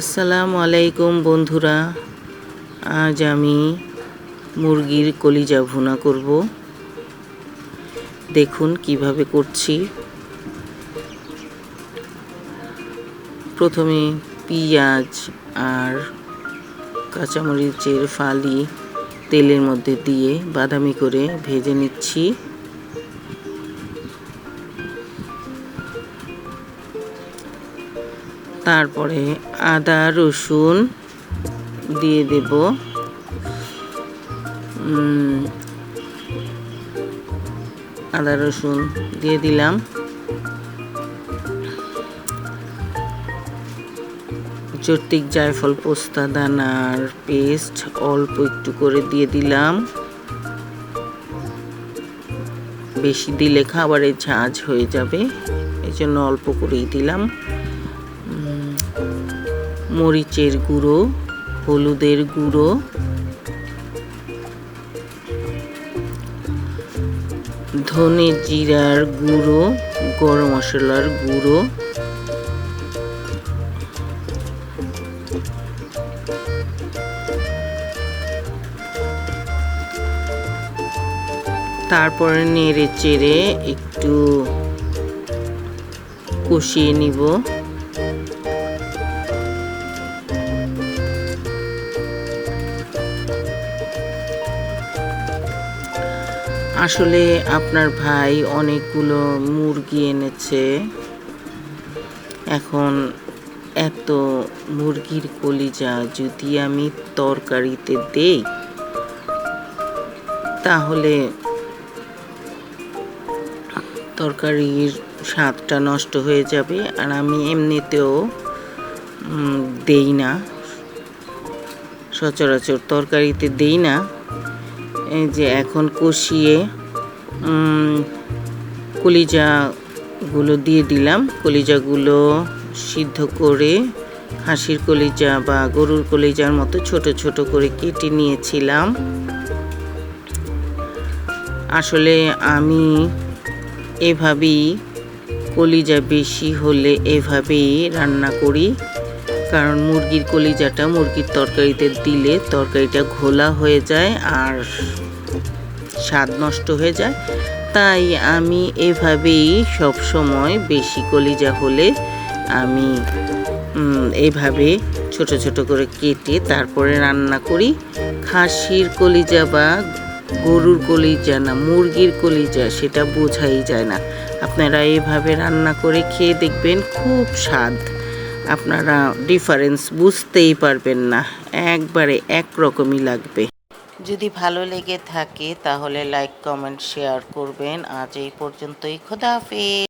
আসসালামু আলাইকুম বন্ধুরা, আজ আমি মুরগির কলিজা ভুনা করব। দেখুন কীভাবে করছি। প্রথমে পেঁয়াজ আর কাঁচামরিচের ফালি তেলের মধ্যে দিয়ে বাদামি করে ভেজে নিচ্ছি। তারপরে আদা, রসুন দিয়ে দেব। আদা, রসুন দিয়ে দিলাম। চর্তিক জায়ফল, পোস্তা, দানার পেস্ট অল্প একটু করে দিয়ে দিলাম। বেশি দিলে খাবারের ঝাঁজ হয়ে যাবে এই জন্য অল্প করেই দিলাম। মরিচের গুঁড়ো, হলুদের গুঁড়ো। ধনে জিরার গুঁড়ো, গরম মশলার গুঁড়ো। তারপরে নেড়ে চেড়ে একটু কষিয়ে নিব। আসলে আপনার ভাই অনেকগুলো মুরগি এনেছে। এখন এত মুরগির কলিজা যদি আমি তরকারিতে দেই, তাহলে তরকারির স্বাদটা নষ্ট হয়ে যাবে আর আমি এমনিতেও দেই না। সচরাচর তরকারিতে দেই না। এই যে এখন কষিয়ে কলিজাগুলো দিয়ে দিলাম। কলিজাগুলো সিদ্ধ করে হাঁসির কলিজা বা গরুর কলিজার মতো ছোট ছোট করে কেটে নিয়েছিলাম। আসলে আমি এভাবেই কলিজা বেশি হলে এভাবেই রান্না করি। কারণ মুরগির কলিজাটা মুরগির তরকারিতে দিলে তরকারিটা ঘোলা হয়ে যায় আর স্বাদ নষ্ট হয়ে যায়। তাই আমি এভাবেই সব সময় বেশি কলিজা হলে আমি এভাবে ছোট ছোট করে কেটে তারপরে রান্না করি। খাসির কলিজা বা গরুর কলিজা না, মুরগির কলিজা সেটা বোঝাই যায় না। আপনারা এভাবে রান্না করে খেয়ে দেখবেন খুব স্বাদ। আপনারা ডিফারেন্স বুঝতেই পারবেন না। একবারে একরকমই লাগবে। যদি ভালো লেগে থাকে তাহলে লাইক কমেন্ট শেয়ার করবেন। আজ এই পর্যন্তই। খোদা হাফেজ।